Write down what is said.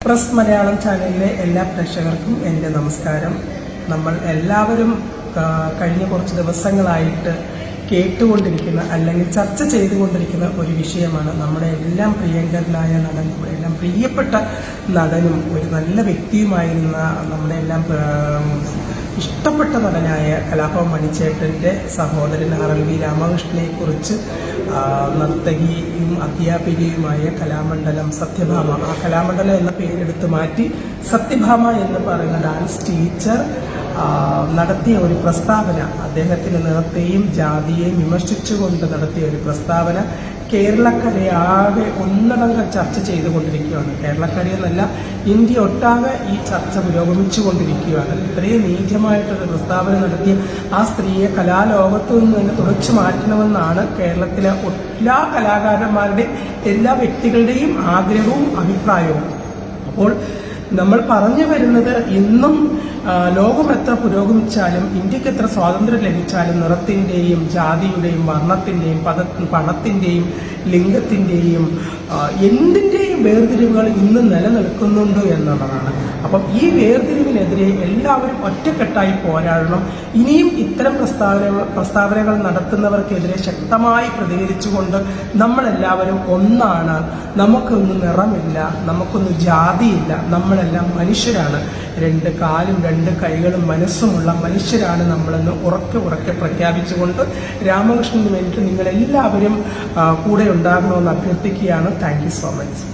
Press Malayalam ചാനലിലെ എല്ലാ പ്രേക്ഷകർക്കും എന്റെ നമസ്കാരം. നമ്മൾ എല്ലാവരും കഴിഞ്ഞ കുറച്ച് ദിവസങ്ങളായിട്ട് കേട്ടുകൊണ്ടിരിക്കുന്ന അല്ലെങ്കിൽ ചർച്ച ചെയ്തുകൊണ്ടിരിക്കുന്ന ഒരു വിഷയമാണ് നമ്മുടെ എല്ലാം പ്രിയങ്കരനായ നടൻ നമ്മുടെ എല്ലാം പ്രിയപ്പെട്ട നടനും ഒരു നല്ല വ്യക്തിയുമായിരുന്ന നമ്മുടെ എല്ലാം ഇഷ്ടപ്പെട്ട നടനായ കലാഭവൻ മണിച്ചേട്ടന്റെ സഹോദരൻ ആർ എൽ വി രാമകൃഷ്ണനെക്കുറിച്ച് നർത്തകിയും അധ്യാപികയുമായ കലാമണ്ഡലം സത്യഭാമ. ആ കലാമണ്ഡലം എന്ന പേരെടുത്ത് മാറ്റി സത്യഭാമ എന്ന് പറയുന്ന ഡാൻസ് ടീച്ചർ നടത്തിയ ഒരു പ്രസ്താവന. അദ്ദേഹത്തിന്റെ നിറത്തെയും ജാതിയെയും വിമർശിച്ചുകൊണ്ട് നടത്തിയ ഒരു പ്രസ്താവന. കേരളക്കരയാകെ ഒന്നടങ്കം ചർച്ച ചെയ്തുകൊണ്ടിരിക്കുകയാണ്. കേരളക്കരയെന്നല്ല ഇന്ത്യ ഒട്ടാകെ ഈ ചർച്ച പുരോഗമിച്ചുകൊണ്ടിരിക്കുകയാണ്. ഇത്രയും നീചമായിട്ടൊരു പ്രസ്താവന നടത്തിയ ആ സ്ത്രീയെ കലാലോകത്തു നിന്ന് തന്നെ തുടച്ചു മാറ്റണമെന്നാണ് കേരളത്തിലെ എല്ലാ കലാകാരന്മാരുടെയും എല്ലാ വ്യക്തികളുടെയും ആഗ്രഹവും അഭിപ്രായവും. അപ്പോൾ നമ്മൾ പറഞ്ഞു വരുന്നത് ഇന്നും ലോകം എത്ര പുരോഗമിച്ചാലും ഇന്ത്യയ്ക്ക് എത്ര സ്വാതന്ത്ര്യം ലഭിച്ചാലും നിറത്തിന്റെയും ജാതിയുടെയും വർണത്തിന്റെയും പദ പണത്തിന്റെയും ലിംഗത്തിന്റെയും ആ, എന്തിന്റെയും വേർതിരിവുകൾ ഇന്ന് നിലനിൽക്കുന്നുണ്ട് എന്നുള്ളതാണ്. അപ്പം ഈ വേർതിരിവിനെതിരെ എല്ലാവരും ഒറ്റക്കെട്ടായി പോരാടണം. ഇനിയും ഇത്തരം പ്രസ്താവനകൾ പ്രസ്താവനകൾ നടത്തുന്നവർക്കെതിരെ ശക്തമായി പ്രതികരിച്ചുകൊണ്ട് നമ്മളെല്ലാവരും ഒന്നാണ്. നമുക്കൊന്നും നിറമില്ല നമുക്കൊന്നും ജാതിയില്ല നമ്മളെല്ലാം മനുഷ്യരാണ്. രണ്ട് കാലും രണ്ട് കൈകളും മനസ്സുമുള്ള മനുഷ്യരാണ് നമ്മളെന്ന് ഉറക്കെ ഉറക്കെ പ്രഖ്യാപിച്ചുകൊണ്ട് രാമകൃഷ്ണന് വേണ്ടിയിട്ട് നിങ്ങളെല്ലാവരും കൂടെ ഉണ്ടാകണമെന്ന് അഭ്യർത്ഥിക്കുകയാണ്. Thank so much.